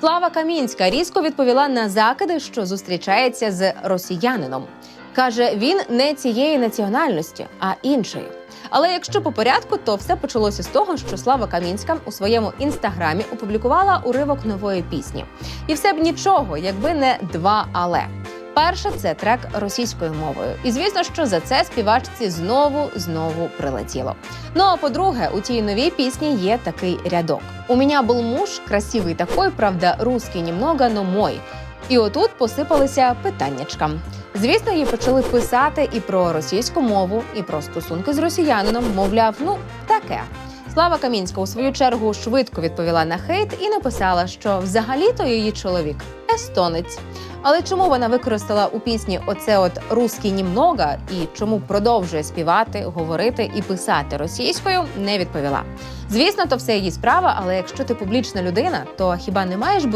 Слава Камінська різко відповіла на закиди, що зустрічається з росіянином. Каже, він не цієї національності, а іншої. Але якщо по порядку, то все почалося з того, що Слава Камінська у своєму інстаграмі опублікувала уривок нової пісні. І все б нічого, якби не два але. Перше це трек російською мовою. І звісно, що за це співачці знову знову прилетіло. Ну а по-друге, у тій новій пісні є такий рядок: у мене був муж, красивий такой, правда, русский немного, но мой. І отут посипалися питаннячка. Звісно, їй почали писати і про російську мову, і про стосунки з росіянином. Мовляв, ну таке. Слава Камінська у свою чергу швидко відповіла на хейт і написала, що взагалі-то її чоловік естонець. Але чому вона використала у пісні оце от русський німного і чому продовжує співати, говорити і писати російською, не відповіла. Звісно, то все її справа, але якщо ти публічна людина, то хіба не маєш бути